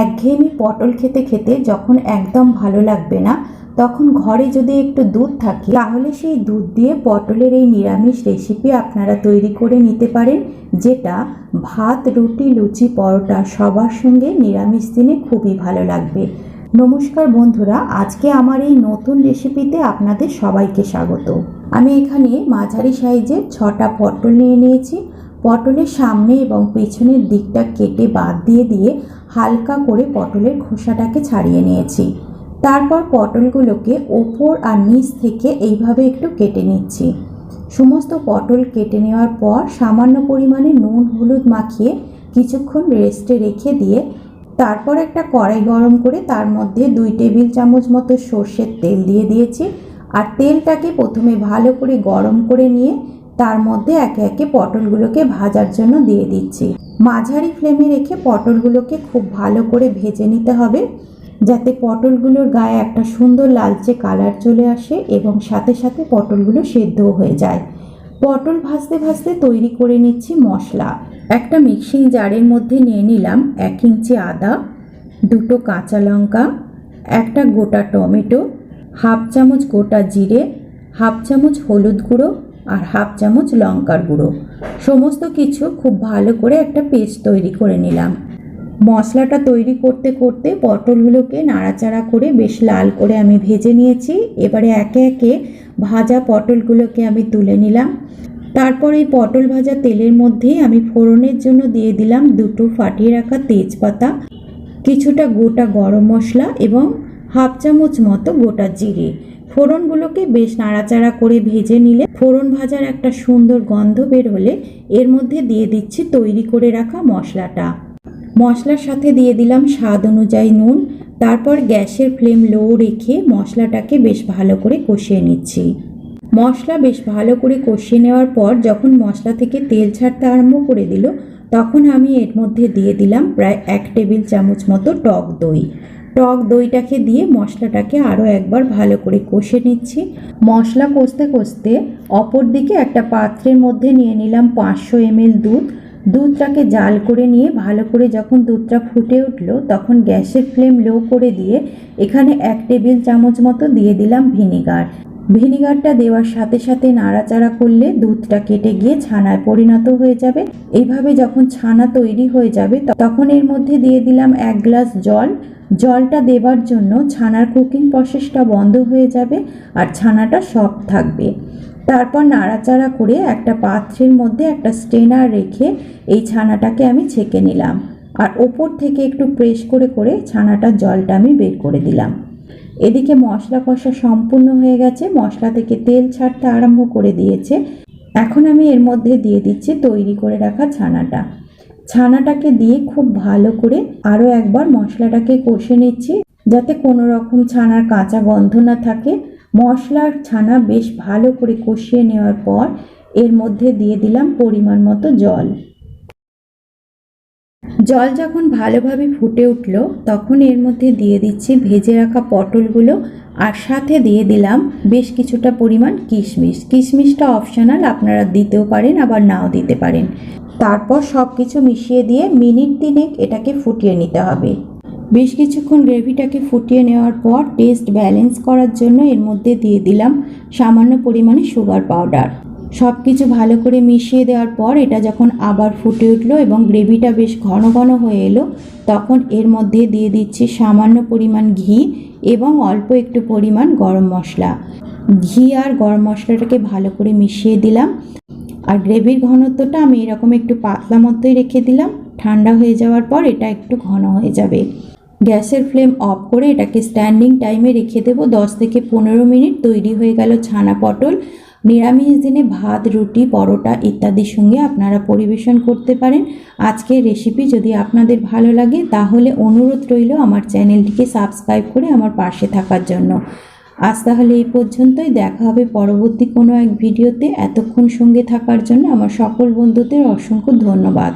একঘেয়েমি পটল খেতে খেতে যখন একদম ভালো লাগবে না, তখন ঘরে যদি একটু দুধ থাকে, তাহলে সেই দুধ দিয়ে পটলের এই নিরামিষ রেসিপি আপনারা তৈরি করে নিতে পারেন, যেটা ভাত, রুটি, লুচি, পরোটা সবার সঙ্গে নিরামিষ দিনে খুবই ভালো লাগবে। নমস্কার বন্ধুরা, আজকে আমার এই নতুন রেসিপিতে আপনাদের সবাইকে স্বাগত। আমি এখানে মাঝারি সাইজের ছটা পটল নিয়ে নিয়েছি। পটলের সামনে এবং পেছনের দিকটা কেটে বাদ দিয়ে দিয়ে হালকা করে পটলের খোসাটাকে ছাড়িয়ে নিয়েছি। তারপর পটলগুলোকে ওপর আর নিচ থেকে এইভাবে একটু কেটে নিচ্ছি। সমস্ত পটল কেটে নেওয়ার পর সামান্য পরিমাণে নুন, হলুদ মাখিয়ে কিছুক্ষণ রেস্টে রেখে দিয়ে তারপর একটা কড়াই গরম করে তার মধ্যে দুই টেবিল চামচ মতো সর্ষের তেল দিয়ে দিয়েছি। আর তেলটাকে প্রথমে ভালো করে গরম করে নিয়ে তার মধ্যে একে একে পটলগুলোকে ভাজার জন্য দিয়ে দিচ্ছি। মাঝারি ফ্লেমে রেখে পটলগুলোকে খুব ভালো করে ভেজে নিতে হবে, যাতে পটলগুলোর গায়ে একটা সুন্দর লালচে কালার চলে আসে এবং সাথে সাথে পটলগুলো সেদ্ধও হয়ে যায়। পটল ভাজতে ভাজতে তৈরি করে নিচ্ছি মশলা। একটা মিক্সিং জারের মধ্যে নিয়ে নিলাম এক ইঞ্চি আদা, দুটো কাঁচা লঙ্কা, একটা গোটা টমেটো, হাফ চামচ গোটা জিরে, হাফ চামচ হলুদ গুঁড়ো আর হাফ চামচ লঙ্কার গুঁড়ো। সমস্ত কিছু খুব ভালো করে একটা পেস্ট তৈরি করে নিলাম। মশলাটা তৈরি করতে করতে পটলগুলোকে নাড়াচাড়া করে বেশ লাল করে আমি ভেজে নিয়েছি। এবারে একে একে ভাজা পটলগুলোকে আমি তুলে নিলাম। তারপর এই পটল ভাজা তেলের মধ্যেই আমি ফোড়নের জন্য দিয়ে দিলাম দুটো ফাটিয়ে রাখা তেজপাতা, কিছুটা গোটা গরম মশলা এবং হাফ চামচ মতো গোটা জিরে। ফোড়নগুলোকে বেশ নাড়াচাড়া করে ভেজে নিলে ফোড়ন ভাজার একটা সুন্দর গন্ধ বের হলে এর মধ্যে দিয়ে দিচ্ছি তৈরি করে রাখা মশলাটা। মশলার সাথে দিয়ে দিলাম স্বাদ অনুযায়ী নুন, তারপর গ্যাসের ফ্লেম লো রেখে মশলাটাকে বেশ ভালো করে কষিয়ে নিচ্ছি। মশলা বেশ ভালো করে কষিয়ে নেওয়ার পর যখন মশলা থেকে তেল ছাড়তে আরম্ভ করে দিল, তখন আমি এর মধ্যে দিয়ে দিলাম প্রায় এক টেবিল চামচ মতো টক দই। টক দইটাকে দিয়ে মশলাটাকে আরও একবার ভালো করে কষে নিচ্ছি। মশলা কষতে কষতে অপর দিকে একটা পাত্রের মধ্যে নিয়ে নিলাম পাঁচশো এমএল দুধ। দুধটাকে জাল করে নিয়ে ভালো করে যখন দুধটা ফুটে উঠল তখন গ্যাসের ফ্লেম লো করে দিয়ে এখানে এক টেবিল চামচ মতো দিয়ে দিলাম ভিনিগার। ভিনিগারটা দেওয়ার সাথে সাথে নাড়াচাড়া করলে দুধটা কেটে গিয়ে ছানায় পরিণত হয়ে যাবে। এইভাবে যখন ছানা তৈরি হয়ে যাবে তখন এর মধ্যে দিয়ে দিলাম এক গ্লাস জল। জলটা দেবার জন্য ছানার কুকিং প্রসেসটা বন্ধ হয়ে যাবে আর ছানাটা সফট থাকবে। তারপর নাড়াচাড়া করে একটা পাত্রের মধ্যে একটা স্টেনার রেখে এই ছানাটাকে আমি ছেঁকে নিলাম। আর ওপর থেকে একটু প্রেস করে করে ছানাটার জলটা আমি বের করে দিলাম। এদিকে মশলা কষা সম্পূর্ণ হয়ে গেছে। মশলা থেকে তেল ছাড়তে আরম্ভ করে দিয়েছে। এখন আমি এর মধ্যে দিয়ে দিচ্ছি তৈরি করে রাখা ছানাটা। ছানাটাকে দিয়ে খুব ভালো করে আরও একবার মশলাটাকে কষে নিচ্ছি, যাতে কোনো রকম ছানার কাঁচা গন্ধ না থাকে। মশলার ছানা বেশ ভালো করে কষিয়ে নেওয়ার পর এর মধ্যে দিয়ে দিলাম পরিমাণ মতো জল। জল যখন ভালোভাবে ফুটে উঠল, তখন এর মধ্যে দিয়ে দিচ্ছি ভেজে রাখা পটলগুলো আর সাথে দিয়ে দিলাম বেশ কিছুটা পরিমাণ কিশমিশ। কিশমিশটা অপশনাল আপনারা দিতেও পারেন, আবার নাও দিতে পারেন। তারপর সব কিছু মিশিয়ে দিয়ে মিনিট তিনেক এটাকে ফুটিয়ে নিতে হবে। বেশ কিছুক্ষণ গ্রেভিটাকে ফুটিয়ে নেওয়ার পর টেস্ট ব্যালেন্স করার জন্য এর মধ্যে দিয়ে দিলাম সামান্য পরিমাণে সুগার পাউডার সব কিছু ভালো করে মিশিয়ে দেওয়ার পর এটা যখন আবার ফুটে উঠল এবং গ্রেভিটা বেশ ঘন ঘন হয়ে এলো, তখন এর মধ্যে দিয়ে দিচ্ছি সামান্য পরিমাণ ঘি এবং অল্প একটু পরিমাণ গরম মশলা। ঘি আর গরম মশলাটাকে ভালো করে মিশিয়ে দিলাম। আর গ্রেভির ঘনত্বটা আমি এরকম একটু পাতলা মতোই রেখে দিলাম। ঠান্ডা হয়ে যাওয়ার পর এটা একটু ঘন হয়ে যাবে। গ্যাসের ফ্লেম অফ করে এটাকে স্ট্যান্ডিং টাইমে রেখে দেবো। দশ থেকে পনেরো মিনিট তৈরি হয়ে গেল ছানা পটল। নিরামিষ দিনে ভাত, রুটি, পরোটা ইত্যাদির সঙ্গে আপনারা পরিবেশন করতে পারেন। আজকের রেসিপি যদি আপনাদের ভালো লাগে, তাহলে অনুরোধ রইল আমার চ্যানেলটিকে সাবস্ক্রাইব করে আমার পাশে থাকার জন্য। আজ তাহলে এই পর্যন্তই। দেখা হবে পরবর্তী কোনো এক ভিডিওতে এতক্ষণ সঙ্গে থাকার জন্য আমার সকল বন্ধুদের অসংখ্য ধন্যবাদ।